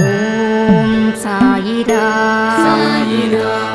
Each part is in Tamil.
옴 사이다. 사이다.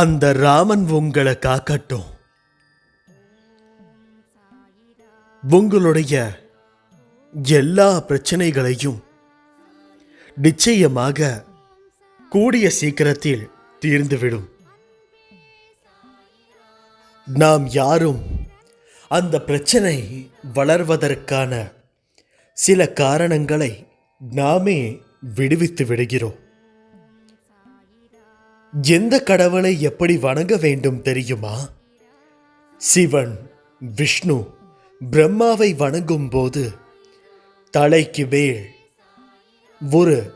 அந்த ராமன் உங்களை காக்கட்டும். உங்களுடைய எல்லா பிரச்சனைகளையும் நிச்சயமாக கூடிய சீக்கிரத்தில் தீர்ந்துவிடும். நாம் யாரும் அந்த பிரச்சனை வளர்வதற்கான சில காரணங்களை நாமே விடுவித்து விடுகிறோம். எந்த கடவுளை எப்படி வணங்க வேண்டும் தெரியுமா? சிவன் விஷ்ணு பிரம்மாவை வணங்கும் போது தலைக்கு மேல் ஒரு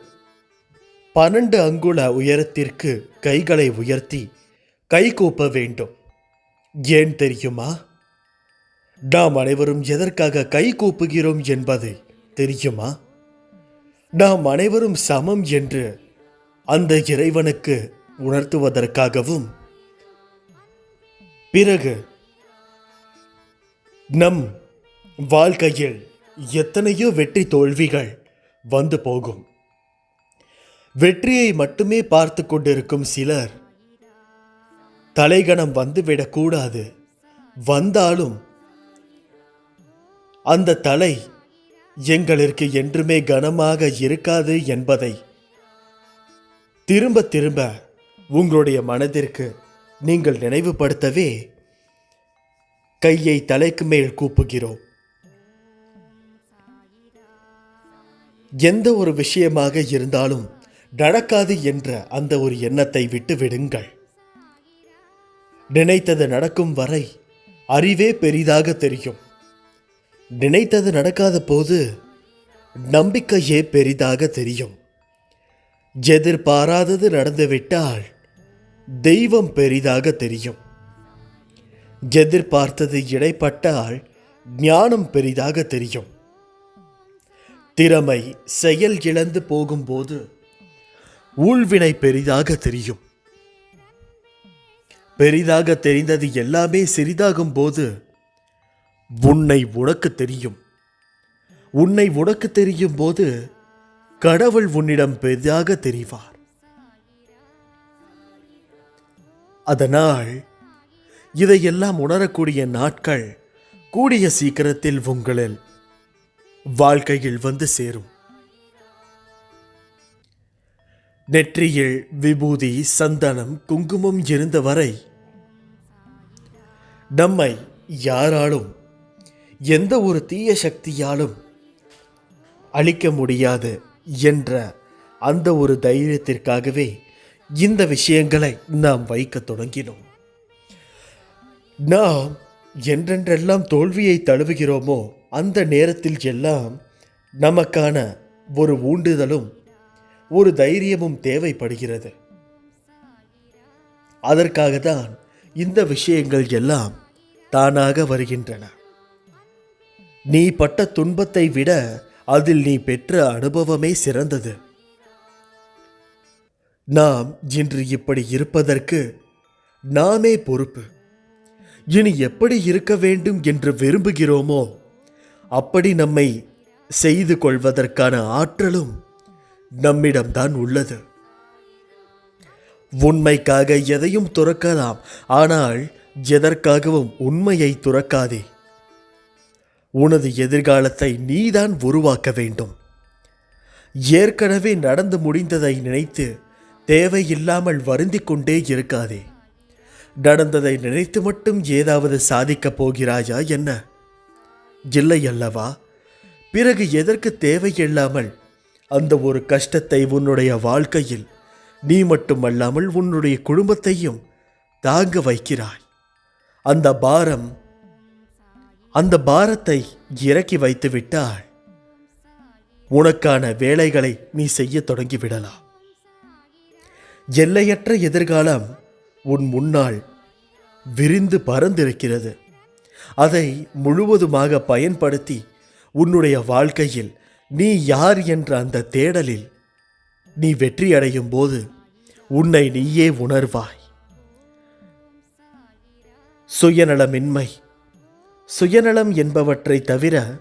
பன்னெண்டு அங்குல உயரத்திற்கு கைகளை உயர்த்தி கை கூப்ப வேண்டும். ஏன் தெரியுமா? நாம் அனைவரும் எதற்காக கை கூப்புகிறோம் என்பது தெரியுமா? நாம் அனைவரும் சமம் என்று அந்த இறைவனுக்கு உணர்த்துவதற்காகவும். பிறகு நம் வாழ்க்கையில் எத்தனையோ வெற்றி தோல்விகள் வந்து போகும். வெற்றியை மட்டுமே பார்த்து கொண்டிருக்கும் சிலர் தலைகணம் வந்துவிடக்கூடாது வந்தாலும் அந்த தலை எங்களுக்கு என்றுமே கனமாக இருக்காது என்பதை திரும்ப திரும்ப உங்களுடைய மனதிற்கு நீங்கள் நினைவுபடுத்தவே கையை தலைக்கு மேல் கூப்புகிறோம். எந்த ஒரு விஷயமாக இருந்தாலும் நடக்காது என்ற அந்த ஒரு எண்ணத்தை விட்டு விடுங்கள் நினைத்தது நடக்கும் வரை அறிவே பெரிதாக தெரியும். நினைத்தது நடக்காத போது நம்பிக்கையே பெரிதாக தெரியும். எதிர்பாராதது நடந்துவிட்டால் தெய்வம் பெரிதாக தெரியும். எதிர்பார்த்தது இடைப்பட்டால் ஞானம் பெரிதாக தெரியும். திறமை செயல் இழந்து போகும்போது ஊழ்வினை பெரிதாக தெரியும். பெரிதாக தெரிந்தது எல்லாமே சிறிதாகும் போது உன்னை உனக்கு தெரியும். உன்னை உனக்கு தெரியும் போது கடவுள் உன்னிடம் பெரிதாக தெரிவார். அதனால் இதையெல்லாம் உணரக்கூடிய நாட்கள் கூடிய சீக்கிரத்தில் உங்களில் வாழ்க்கையில் வந்து சேரும். நெற்றியில் விபூதி சந்தனம் குங்குமம் இருந்த வரை நம்மை யாராலும் எந்த ஒரு தீய சக்தியாலும் அழிக்க முடியாது என்ற அந்த ஒரு தைரியத்திற்காகவே இந்த விஷயங்களை நாம் வைக்க தொடங்கினோம். நாம் என்றென்றெல்லாம் தோல்வியை தழுவுகிறோமோ அந்த நேரத்தில் எல்லாம் நமக்கான ஒரு ஊண்டுதலும் ஒரு தைரியமும் தேவைப்படுகிறது. அதற்காக தான் இந்த விஷயங்கள் எல்லாம் தானாக வருகின்றன. நீ பட்ட துன்பத்தை விட அதில் நீ பெற்ற அனுபவமே சிறந்தது. நாம் இன்று இப்படி இருப்பதற்கு நாமே பொறுப்பு. இனி எப்படி இருக்க வேண்டும் என்று விரும்புகிறோமோ அப்படி நம்மை செய்து கொள்வதற்கான ஆற்றலும் நம்மிடம்தான் உள்ளது. உண்மைக்காக எதையும் துறக்கலாம் ஆனால் எதற்காகவும் உண்மையை துறக்காதே. உனது எதிர்காலத்தை நீதான் உருவாக்க வேண்டும். ஏற்கனவே நடந்து முடிந்ததை நினைத்து தேவையில்லாமல் வருந்திக் கொண்டே இருக்காதே. நடந்ததை நினைத்து மட்டும் ஏதாவது சாதிக்கப் போகிறாயா என்ன? இல்லை அல்லவா? பிறகு எதற்கு தேவையில்லாமல் அந்த ஒரு கஷ்டத்தை உன்னுடைய வாழ்க்கையில் நீ மட்டுமல்லாமல் உன்னுடைய குடும்பத்தையும் தாங்க வைக்கிறாய். அந்த பாரம் அந்த பாரத்தை இறக்கி வைத்து விட்டால் உனக்கான வேலைகளை நீ செய்ய தொடங்கி விடலாம். எல்லையற்ற எதிர்காலம் உன் முன்னால் விரிந்து பறந்திருக்கிறது. அதை முழுவதுமாக பயன்படுத்தி உன்னுடைய வாழ்க்கையில் நீ யார் என்ற அந்த தேடலில் நீ வெற்றியடையும் போது உன்னை நீயே உணர்வாய். சுயநலமின்மை. சுயநலம் என்பவற்றை தவிர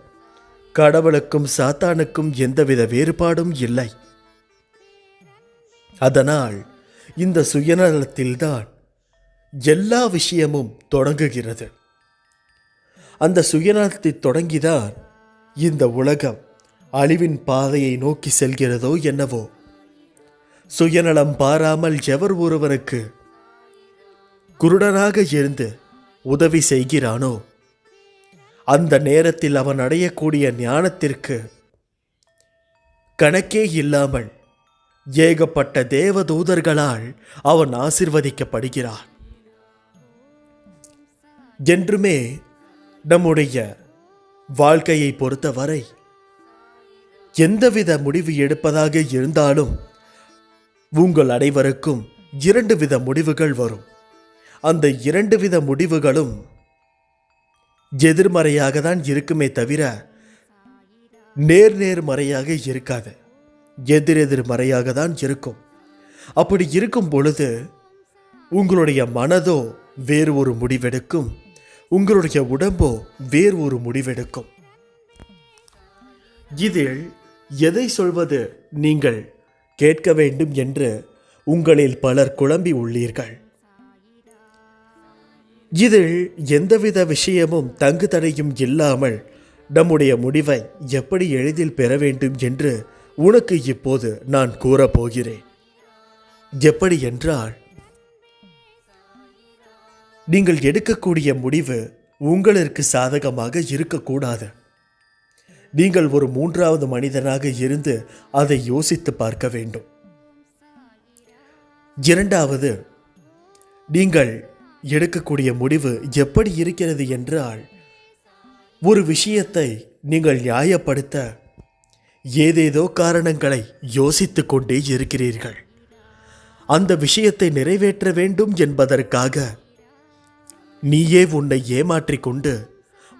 கடவுளுக்கும் சாத்தானுக்கும் எந்தவித வேறுபாடும் இல்லை. அதனால் இந்த சுயநலத்தில்தான் எல்லா விஷயமும் தொடங்குகிறது. அந்த சுயநலத்தை தொடங்கிதான் இந்த உலகம் அழிவின் பாதையை நோக்கி செல்கிறதோ என்னவோ. சுயநலம் பாராமல் எவர் ஒருவனுக்கு குருடனாக இருந்து உதவி செய்கிறானோ? அந்த நேரத்தில் அவன் அடையக்கூடிய ஞானத்திற்கு கணக்கே இல்லாமல் ஏகப்பட்ட தேவதூதர்களால் அவன் ஆசிர்வதிக்கப்படுகிறான். என்றுமே நம்முடைய வாழ்க்கையை பொறுத்தவரை எந்தவித முடிவு எடுப்பதாக இருந்தாலும் உங்கள் அனைவருக்கும் இரண்டு வித முடிவுகள் வரும். அந்த இரண்டு வித முடிவுகளும் எதிர்மறையாக தான் இருக்குமே தவிர நேர் நேர்மறையாக இருக்காது. எதிரெதிர்மறையாக தான் இருக்கும். அப்படி இருக்கும் பொழுது உங்களுடைய மனதோ வேறு ஒரு முடிவெடுக்கும். உங்களுடைய உடம்போ வேறு ஒரு முடிவெடுக்கும். இதில் எதை சொல்வது நீங்கள் கேட்க வேண்டும் என்று உங்களில் பலர் குழம்பி உள்ளீர்கள். இதில் எந்தவித விஷயமும் தங்கு தடையும் இல்லாமல் நம்முடைய முடிவை எப்படி எளிதில் பெற வேண்டும் என்று உனக்கு இப்போது நான் கூறப்போகிறேன். எப்படி என்றால் நீங்கள் எடுக்கக்கூடிய முடிவு உங்களுக்கு சாதகமாக இருக்கக்கூடாது. நீங்கள் ஒரு மூன்றாவது மனிதனாக இருந்து அதை யோசித்து பார்க்க வேண்டும். இரண்டாவது நீங்கள் எடுக்கக்கூடிய முடிவு எப்படி இருக்கிறது என்றால் ஒரு விஷயத்தை நீங்கள் நியாயப்படுத்த ஏதேதோ காரணங்களை யோசித்து கொண்டே இருக்கிறீர்கள். அந்த விஷயத்தை நிறைவேற்ற வேண்டும் என்பதற்காக நீயே உன்னை ஏமாற்றிக் கொண்டு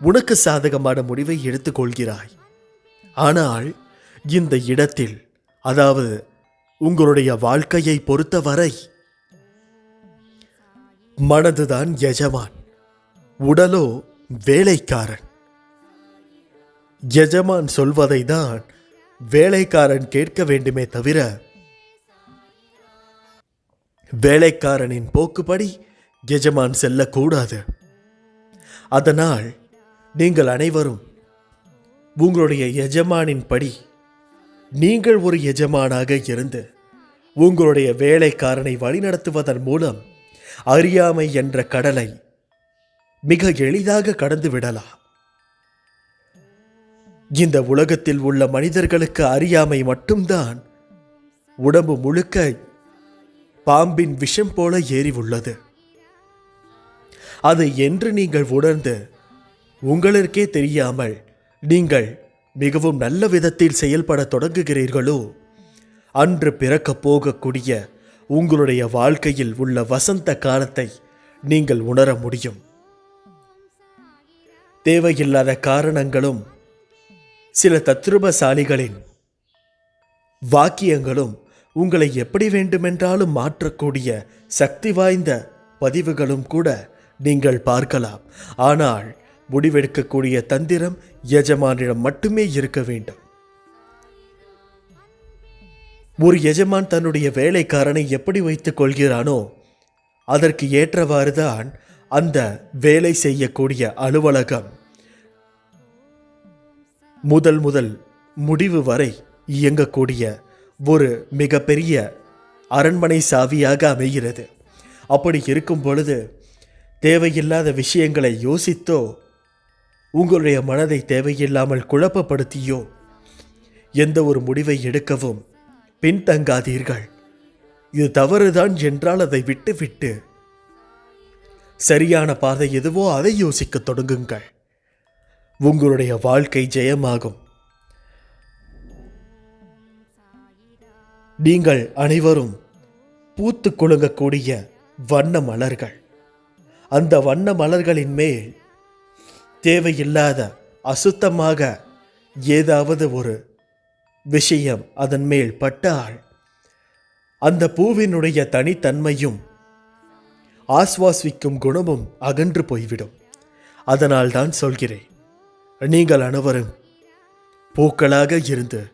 உனக்கு சாதகமான முடிவை எடுத்துக்கொள்கிறாய் ஆனால் இந்த இடத்தில் அதாவது உங்களுடைய வாழ்க்கையை பொறுத்தவரை மனதுதான் எஜமான் உடலோ வேலைக்காரன். எஜமான் சொல்வதை தான் வேலைக்காரன் கேட்க வேண்டுமே தவிர வேலைக்காரனின் போக்குப்படி எஜமான் செல்லக்கூடாது. அதனால் நீங்கள் அனைவரும் உங்களுடைய எஜமானின் படி நீங்கள் ஒரு எஜமானாக இருந்து உங்களுடைய வேலைக்காரனை வழிநடத்துவதன் மூலம் அறியாமை என்ற கடலை மிக எளிதாக கடந்து விடலாம். இந்த உலகத்தில் உள்ள மனிதர்களுக்கு அறியாமை மட்டும்தான். உடம்பு முழுக்க பாம்பின் விஷம் போல ஏறி உள்ளது. அது என்று நீங்கள் உணர்ந்து உங்களுக்கே தெரியாமல் நீங்கள் மிகவும் நல்ல விதத்தில் செயல்பட தொடங்குகிறீர்களோ? அன்று பிறக்கப் போகக்கூடிய உங்களுடைய வாழ்க்கையில் உள்ள வசந்த காலத்தை நீங்கள் உணர முடியும். தேவையில்லாத காரணங்களும் சில தத்ரூபசாலிகளின் வாக்கியங்களும் உங்களை எப்படி வேண்டுமென்றாலும் மாற்றக்கூடிய சக்தி வாய்ந்த பதிவுகளும் கூட நீங்கள் பார்க்கலாம். ஆனால் முடிவெடுக்கக்கூடிய தந்திரம் எஜமானிடம் மட்டுமே இருக்க வேண்டும். ஒரு எஜமான் தன்னுடைய வேலைக்காரனை எப்படி வைத்துக் கொள்கிறானோ அதற்கு ஏற்றவாறுதான் அந்த வேலை செய்யக்கூடிய அலுவலகம் முதல் முதல் முடிவு வரை இயங்கக்கூடிய ஒரு மிகப்பெரிய அரண்மனை சாவியாக அமைகிறது. அப்படி இருக்கும் பொழுது தேவையில்லாத விஷயங்களை யோசித்தோ உங்களுடைய மனதை தேவையில்லாமல் குழப்பப்படுத்தியோ எந்த ஒரு முடிவை எடுக்கவும் பின்தங்காதீர்கள். இது தவறுதான் என்றால் அதை விட்டுவிட்டு சரியான பாதை எதுவோ அதை யோசிக்க தொடங்குங்கள். உங்களுடைய வாழ்க்கை ஜெயமாகும். நீங்கள் அனைவரும் பூத்து குலுங்கக்கூடிய வண்ண மலர்கள். அந்த வண்ண மலர்களின் மேல் தேவையில்லாத அசுத்தமாக ஏதாவது ஒரு விஷயம் அதன் மேல் பட்டால் அந்த பூவினுடைய தனித்தன்மையும் ஆஸ்வாசிக்கும் குணமும் அகன்று போய்விடும். அதனால் தான் சொல்கிறேன் நீங்கள் அனைவரும் பூக்களாக இருந்து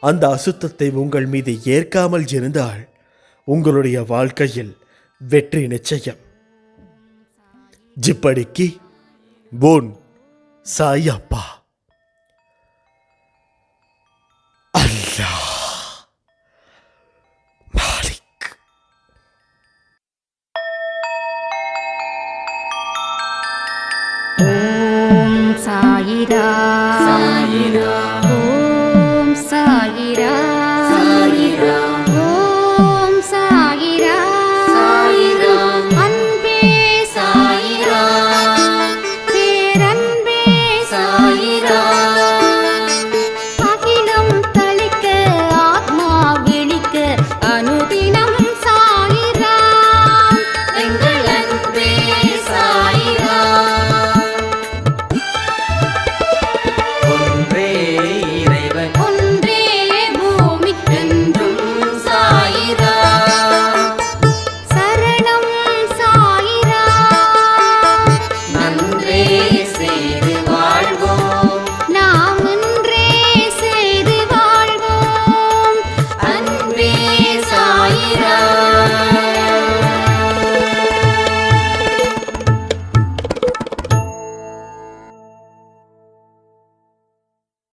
அந்த அசுத்தத்தை உங்கள் மீது ஏற்காமல் இருந்தால் உங்களுடைய வாழ்க்கையில் வெற்றி நிச்சயம். ஜிப்படிக்கு போன் சாயப்பா அல்லாஹ். いラ